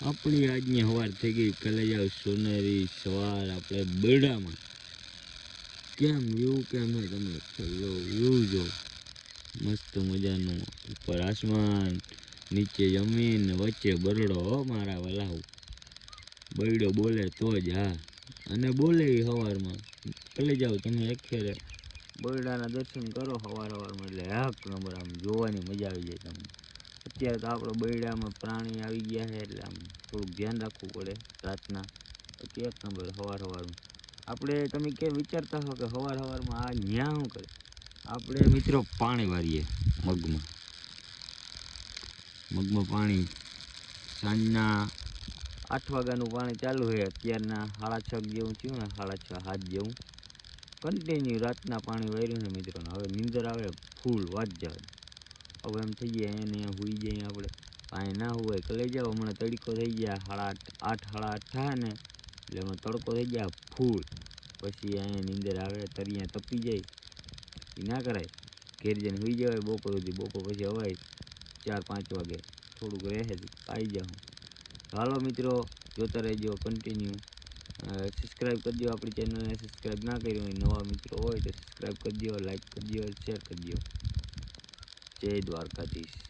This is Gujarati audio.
આપણી આજની સવાર થઈ ગઈ. કાલે જાવ સોનેરી સવાર આપણે બરડામાં. કેમ વ્યૂ કેમ હે તમે? ચલો વ્યૂ જો. મસ્ત મજાનું. ઉપર આસમાન, નીચે જમીન, વચ્ચે બરડો મારા વલાવ બરડો બોલે તો જ હા. અને બોલે સવારમાં કલે જાઓ તમે અખેરે બરડાના દર્શન કરો સવાર સવારમાં એટલે એક નંબર આમ જોવાની મજા આવી જાય તમને. અત્યારે તો આપણે બૈડામાં પ્રાણી આવી ગયા છે એટલે આમ થોડુંક ધ્યાન રાખવું પડે રાતના. બાકી એક નંબર સવાર સવારમાં આપણે તમે કે વિચારતા હો કે સવાર સવારમાં આ ન્યા શું કરે? આપણે મિત્રો પાણી વારીએ મગમાં. મગમાં પાણી સાંજના આઠ વાગ્યાનું પાણી ચાલુ છે અત્યારના સાડા છ જેવું થયું ને સાડા છ હાથ જેવું. કન્ટિન્યુ રાતના પાણી વાર્યું ને મિત્રો. હવે નીંદર આવે, ફૂલ વાત જાય હવે એમ થઈ જાય એને હુઈ જઈએ આપણે. પાણી ના હોય લઈ જાઓ. હમણાં તડકો થઈ ગયા, સાડા આઠ સાડા આઠ થાય ને, એટલે હમણાં તડકો થઈ ગયા, ફૂલ. પછી અહીંયા નીંદર આવે તરિયા તપી જાય. એ ના કરાય. ઘેર જઈને હુઈ જવાય, બપોર સુધી. બપોર પછી અવાય ચાર, પાંચ વાગે. થોડુંક રહે આવી જાઉં. હાલો મિત્રો, જોતા રહેજો કન્ટિન્યુ સબસ્ક્રાઈબ કરી દો આપણી ચેનલને સબસ્ક્રાઈબ ના કરી હોય, નવા મિત્રો હોય તો સબસ્ક્રાઈબ કરી દો લાઈક કરી દો શેર કરી દો જય દ્વારકાધીશ.